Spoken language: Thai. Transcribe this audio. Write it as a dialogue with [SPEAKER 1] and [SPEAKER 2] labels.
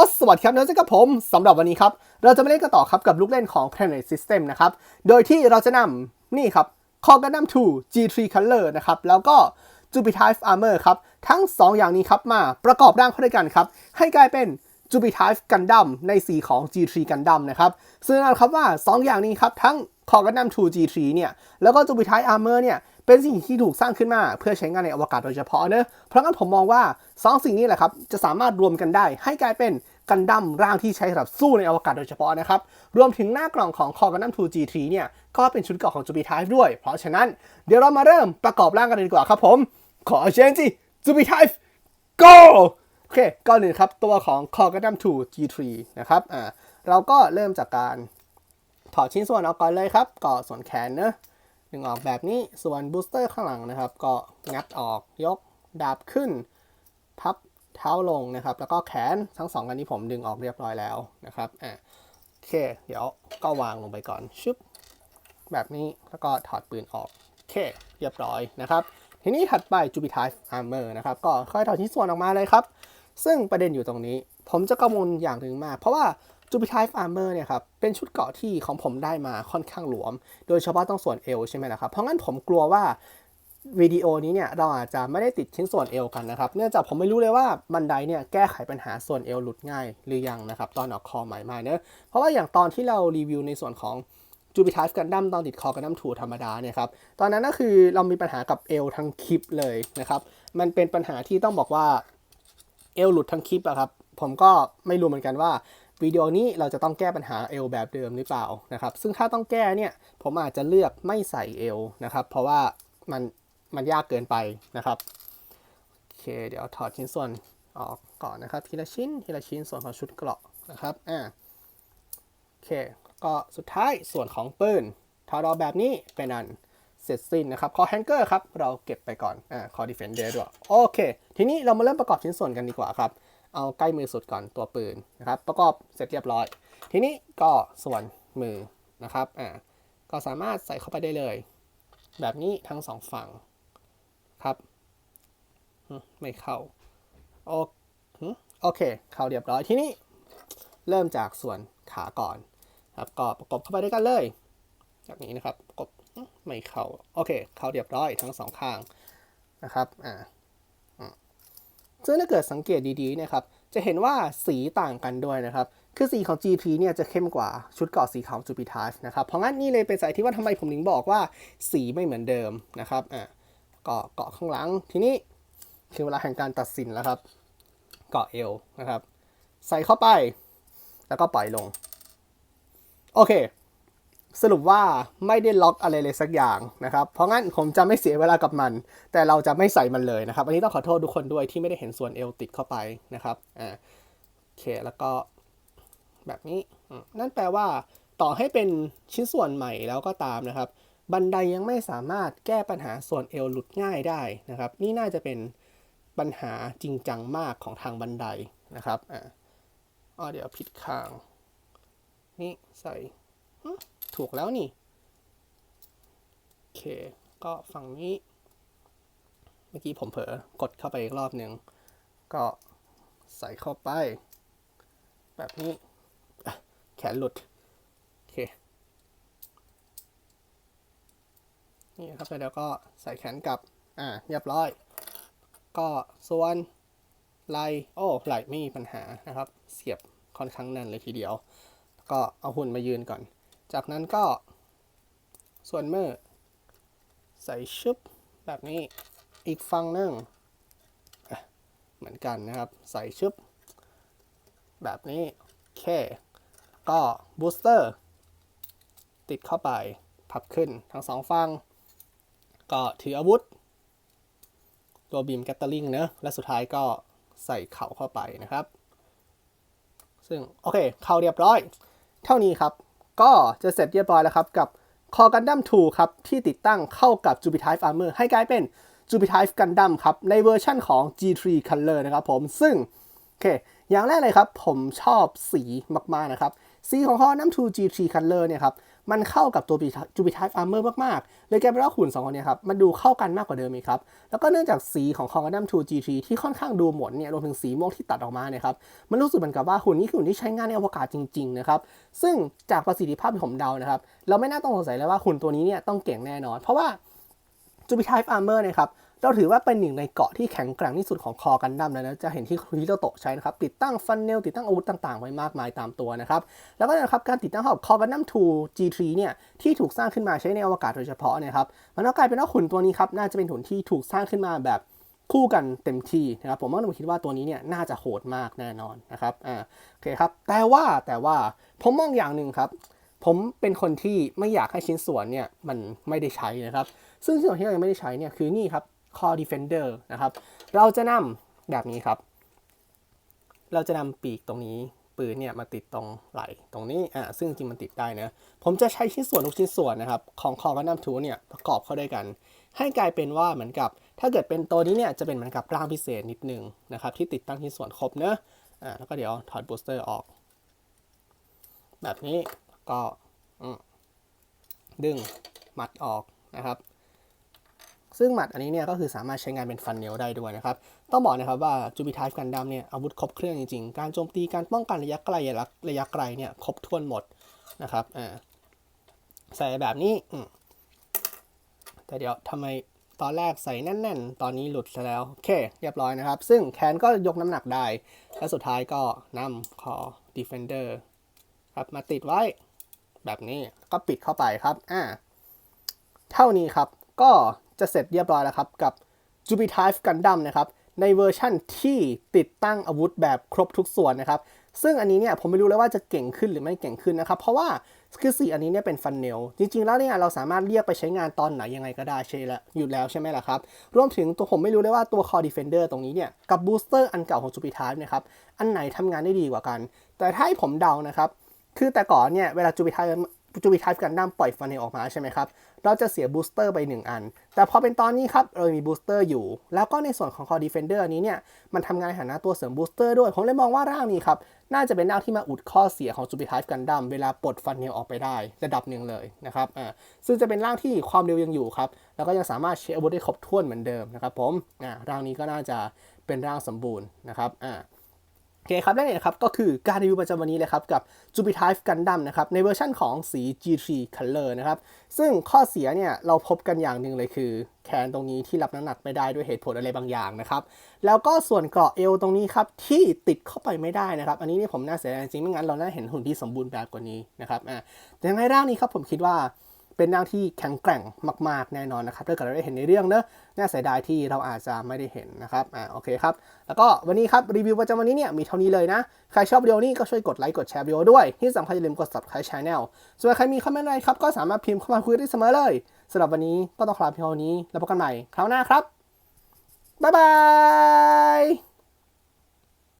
[SPEAKER 1] อสวัสดีครับน้องเจ้ากับผมสำหรับวันนี้ครับ เราจะมาเล่นกันต่อครับกับลูกเล่นของ Planet System นะครับ โดยที่เราจะนำนี่ครับ c o g a n d a m 2 G3 Color นะครับ แล้วก็ Jupiter Armor ครับ ทั้ง 2 อย่างนี้ครับมาประกอบร่างเข้าด้วยกันครับ ให้กลายเป็น Jupiter Gundam ในสีของ G3 Gundam นะครับ ซึ่งแน่นครับว่า 2 อย่างนี้ครับ ทั้ง c o g a n d a m 2 G3 เนี่ย แล้วก็ Jupiter Armor เนี่ย เป็นสิ่งที่ถูกสร้างขึ้นมาเพื่อใช้งานในอวกาศโดยเฉพาะเนอะเพราะงั้นผมมองว่า2สิ่งนี้แหละครับจะสามารถรวมกันได้ให้กลายเป็นกันดั้มร่างที่ใช้สำหรับสู้ในอวกาศโดยเฉพาะนะครับ รวมถึงหน้ากล่องของคอร์กันดัม 2G3 เนี่ย ก็เป็นชุดเกราะของ Jupiter ด้วย เพราะฉะนั้นเดี๋ยวเรามาเริ่มประกอบร่างกันเลยดีกว่าครับผม ขอเชิญสิ Jupiter go โอเคก่อนอื่นครับ ตัวของ c o g a n d a m 2 G3 นะครับ อ่า เราก็เริ่มจากการถอดชิ้นส่วนออกก่อนเลยครับก็ส่วนแขนเนอะ ดึงออกแบบนี้ส่วนบูสเตอร์ข้างหลังนะครับ ก็งัดออกยกดาบขึ้น พับเท้าลงนะครับ แล้วก็แขนทั้งสองอันนี้ผมดึงออกเรียบร้อยแล้วนะครับอ่าโอเค เดี๋ยวก็วางลงไปก่อนชึบแบบนี้แล้วก็ถอดปืนออกโอเค เรียบร้อยนะครับ ทีนี้ถัดไป Jupiter Armor นะครับ ก็ค่อยถอดชิ้นส่วนออกมาเลยครับ ซึ่งประเด็นอยู่ตรงนี้ ผมจะกังวลอย่างหนึ่งมาก เพราะว่า Jupiter Armor เนี่ยครับเป็นชุดเกราะที่ของผมได้มาค่อนข้างหลวม โดยเฉพาะตรงส่วนเอวใช่ไหมล่ะครับ เพราะงั้นผมกลัวว่าวิดีโอนี้เนี่ยเราอาจจะไม่ได้ติดชิ้นส่วนเอวกันนะครับ เนื่องจากผมไม่รู้เลยว่าบันไดเนี่ยแก้ไขปัญหาส่วนเอวหลุดง่ายหรือยังนะครับ ตอนออกคอใหม่มาเนอะเพราะว่าอย่างตอนที่เรารีวิวในส่วนของ Jupiter Gundam ตอนติดคอ Gundam 2ธรรมดาเนี่ยครับตอนนั้นก็คือเรามีปัญหากับเอวทั้งคลิปเลยนะครับมันเป็นปัญหาที่ต้องบอกว่าเอวหลุดทั้งคลิปอะครับผมก็ไม่รู้เหมือนกันว่า วิดีโอนี้เราจะต้องแก้ปัญหาเอวแบบเดิมหรือเปล่านะครับ ซึ่งถ้าต้องแก้เนี่ยผมอาจจะเลือกไม่ใส่เอวนะครับ เพราะว่ามันมันยากเกินไปนะครับโอเคเดี๋ยวถอดชิ้นส่วนออกก่อนนะครับ ทีละชิ้นทีละชิ้นส่วนของชุดเกราะนะครับอ่าโอเคก็สุดท้ายส่วนของปืนถอดออกแบบนี้เป็นอันเสร็จสิ้นนะครับคอแฮงเกอร์ครับ เราเก็บไปก่อนอ่าคอดีเฟนเดอร์ด้วยโอเค ทีนี้เรามาเริ่มประกอบชิ้นส่วนกันดีกว่าครับ เอาใกล้มือสุดก่อนตัวปืนนะครับ ประกอบเสร็จเรียบร้อย ทีนี้ก็ส่วนมือนะครับอ่าก็สามารถใส่เข้าไปได้เลย แบบนี้ทั้งสองฝั่งครับไม่เข้าโอหึโอเค เข้าเรียบร้อยทีนี้เริ่มจากส่วนขาก่อนครับก็ประกบเข้าไปด้วยกันเลยแบบนี้นะครับประกบอื้อไม่เข้าโอเค เข้าเรียบร้อยทั้งสองข้างนะครับอ่า ซึ่งถ้าเกิดสังเกตดีๆนะครับ จะเห็นว่าสีต่างกันด้วยนะครับ คือสีของ GP เนี่ยจะเข้มกว่าชุดเกาะสีขาว Jupiter นะครับ เพราะงั้นนี่เลยเป็นสาเหตุที่ว่าทำไมผมถึงบอกว่าสีไม่เหมือนเดิมนะครับ อ่าก็เกาะข้างหลัง ทีนี้ถึงเวลาแห่งการตัดสินแล้วครับ เกาะเอวนะครับ ใส่เข้าไป แล้วก็ปล่อยลง โอเค สรุปว่าไม่ได้ล็อกอะไรเลยสักอย่างนะครับ เพราะงั้นผมจะไม่เสียเวลากับมัน แต่เราจะไม่ใส่มันเลยนะครับ อันนี้ต้องขอโทษทุกคนด้วยที่ไม่ได้เห็นส่วนเอวติดเข้าไปนะครับ อ่า โอเค แล้วก็แบบนี้ นั่นแปลว่า ต่อให้เป็นชิ้นส่วนใหม่แล้วก็ตามนะครับ บันไดยังไม่สามารถแก้ปัญหาส่วนเอวหลุดง่ายได้นะครับ นี่น่าจะเป็นปัญหาจริงจังมากของทางบันไดนะครับ อ่าอ๋อเดี๋ยวผิดข้าง นี่ใส่ ถูกแล้วนี่โอเค ก็ฝั่งนี้ เมื่อกี้ผมเผลอกดเข้าไปอีกรอบหนึ่ง ก็ใส่เข้าไป แบบนี้แขนหลุด โอเค นี่ครับแล้วก็ใส่แขนกลับ อ่าเรียบร้อย ก็ส่วนไหลโอ้ไหลไม่มีปัญหานะครับ เสียบค่อนข้างแน่นเลยทีเดียว ก็เอาหุ่นมายืนก่อน จากนั้นก็ส่วนเมื่อใส่ชุบแบบนี้อีกฝั่งหนึ่งเหมือนกันนะครับ ใส่ชุบแบบนี้โอเคก็บูสเตอร์ติดเข้าไปพับขึ้นทั้งสองฝั่งก็ถืออาวุธ ตัวบีมแกตเตอร์ลิงเนอะและสุดท้ายก็ใส่เข่าเข้าไปนะครับ ซึ่ง โอเค เข้าเรียบร้อย เท่านี้ครับ ก็จะเสร็จเรียบร้อยแล้วครับ กับคอกันดั้ม2ครับ ที่ติดตั้งเข้ากับ Jupiter Armor ให้กลายเป็น Jupiter Gundam ครับ ในเวอร์ชั่นของ G3 Color นะครับผมซึ่ง โอเค อย่างแรกเลยครับ ผมชอบสีมาก ๆ นะครับ สีของ c o r Gundam 2 G3 Color เนี่ยครับ มันเข้ากับตัวจูบิทายอาร์เมอร์มากๆ เลยกลายเป็นว่าหุ่นสองคนเนี้ครับมันดูเข้ากันมากกว่าเดิมอีกครับ แล้วก็เนื่องจากสีของคองกัม 2 GT ที่ค่อนข้างดูหมดเนี่ยรวมถึงสีม่วงที่ตัดออกมาเนี่ยครับมันรู้สึกเหมือนกับว่าหุ่นนี้คือหุ่นที่ใช้งานในอวกาศจริงๆนะครับซึ่งจากประสิทธิภาพที่ผมเดานะครับเราไม่น่าต้องสงสัยเลยว่าหุ่นตัวนี้เนี่ยต้องเก่งแน่นอน เพราะว่าจูบิทายอาร์เมอร์นะครับ เราถือว่าเป็นหนึ่งในเกาะที่แข็งแกร่งที่สุดของคอกันดั้มแล้วนะจะเห็นที่ฮิโรโตะใช้นะครับติดตั้งฟันเนลติดตั้งอาวุธต่างๆ ไว้มากมายตามตัวนะครับแล้วก็นะครับการติดตั้งของคอกันดั้ม2 G3 เนี่ยที่ถูกสร้างขึ้นมาใช้ในอวกาศโดยเฉพาะนะครับมันก็กลายเป็นว่าหุ่นตัวนี้ครับน่าจะเป็นหุ่นที่ถูกสร้างขึ้นมาแบบคู่กันเต็มที่นะครับผมว่าผมคิดว่าตัวนี้เนี่ยน่าจะโหดมากแน่นอนนะครับอ่าโอเคครับแต่ว่าแต่ว่าผมมองอย่างหนึ่งครับ ผมเป็นคนที่ไม่อยากให้ชิ้นส่วนเนี่ยมันไม่ได้ใช้นะครับ ซึ่งชิ้นส่วนที่เรายังไม่ได้ใช้เนี่ยคือนี่ครับ Core Defender นะครับ เราจะนำแบบนี้ครับ เราจะนำปีกตรงนี้ปืนเนี่ยมาติดตรงไหล่ตรงนี้อ่าซึ่งจริงมันติดได้นะ ผมจะใช้ชิ้นส่วนทุกชิ้นส่วนนะครับ ของ Core Gundam 2เนี่ยประกอบเข้าด้วยกัน ให้กลายเป็นว่าเหมือนกับ ถ้าเกิดเป็นตัวนี้เนี่ยจะเป็นเหมือนกับร่างพิเศษนิดนึงนะครับ ที่ติดตั้งชิ้นส่วนครบเนะอ่าแล้วก็เดี๋ยวถอดบูสเตอร์ออก แบบนี้ก็ดึงมัดออกนะครับ ซึ่งหมัดอันนี้เนี่ยก็คือสามารถใช้งานเป็นฟันเนลได้ด้วยนะครับ ต้องบอกนะครับว่าจูบิทายกันดัมเนี่ยอาวุธครบเครื่องจริงๆ การโจมตีการป้องกันระยะไกลระยะไกลเนี่ยครบถ้วนหมดนะครับอ่าใส่แบบนี้แต่เดี๋ยวทำไมตอนแรกใส่แน่น ๆ ตอนนี้หลุดซะแล้วโอเค เรียบร้อยนะครับ ซึ่งแขนก็ยกน้ำหนักได้ และสุดท้ายก็นำคอ Defender ครับมาติดไว้แบบนี้ก็ปิดเข้าไปครับอ่าเท่านี้ครับก็ จะเสร็จเรียบร้อยแล้วครับกับ Jupiter Gundam นะครับในเวอร์ชั่นที่ติดตั้งอาวุธแบบครบทุกส่วนนะครับ ซึ่งอันนี้เนี่ยผมไม่รู้เลยว่าจะเก่งขึ้นหรือไม่เก่งขึ้นนะครับ เพราะว่าคือสีอันนี้เนี่ยเป็นฟันเนล จริง ๆ แล้วเนี่ยเราสามารถเรียกไปใช้งานตอนไหนยังไงก็ได้ใช่แล้วอยู่แล้วใช่ไหมล่ะครับ รวมถึงตัวผมไม่รู้เลยว่าตัว Core Defender ตรงนี้เนี่ยกับบูสเตอร์อันเก่าของ Jupiter เนี่ยครับ อันไหนทำงานได้ดีกว่ากัน แต่ถ้าให้ผมเดานะครับ คือแต่ก่อนเนี่ยเวลาจูบิทาย จูบิทัสกันดั้มปล่อยฟันเนลออกมาใช่ไหมครับ เราจะเสียบูสเตอร์ไป1 อัน แต่พอเป็นตอนนี้ครับ เรามีบูสเตอร์อยู่ แล้วก็ในส่วนของคอดีเฟนเดอร์นี้เนี่ย มันทำงานในฐานะตัวเสริมบูสเตอร์ด้วย ผมเลยมองว่าร่างนี้ครับ น่าจะเป็นร่างที่มาอุดข้อเสียของจูบิทายกันดั้มเวลาปลดฟันเนลออกไปได้ ระดับหนึ่งเลยนะครับ อ่า ซึ่งจะเป็นร่างที่ความเร็วยังอยู่ครับ แล้วก็ยังสามารถใช้อาวุธได้ครบถ้วนเหมือนเดิมนะครับผม อ่า ร่างนี้ก็น่าจะเป็นร่างสมบูรณ์นะครับ อ่า โอเคครับและนี่นะครับก็คือการรีวิวประจำวันนี้เลยครับกับ Jupiter Gundam นะครับในเวอร์ชั่นของสี G3 Color นะครับซึ่งข้อเสียเนี่ยเราพบกันอย่างหนึ่งเลยคือ แขนตรงนี้ที่รับน้ำหนักไม่ได้ด้วยเหตุผลอะไรบางอย่างนะครับแล้วก็ส่วนเกราะเอวตรงนี้ครับที่ติดเข้าไปไม่ได้นะครับอันนี้นี่ผมน่าเสียดายจริงไม่งั้นเราน่าเห็นหุ่นที่สมบูรณ์แบบกว่านี้นะครับอ่าแต่ในร่างนี้ครับผมคิดว่า เป็นร่างที่แข็งแกร่งมาก ๆ แน่นอนนะครับถ้าเกิดเราได้เห็นในเรื่องเนอะน่าเสียดายที่เราอาจจะไม่ได้เห็นนะครับอ่าโอเคครับ แล้วก็วันนี้ครับรีวิวประจำวันนี้เนี่ยมีเท่านี้เลยนะ ใครชอบวิดีโอนี้ก็ช่วยกดไลค์กดแชร์วิดีโอด้วย ที่สำคัญอย่าลืมกด subscribe channel ส่วนใครมีคอมเมนต์อะไรครับก็สามารถพิมพ์เข้ามาคุยได้เสมอเลยสำหรับวันนี้ก็ต้องขอลาเพียงเท่านี้แล้วพบกันใหม่คราวหน้าครับบ๊ายบาย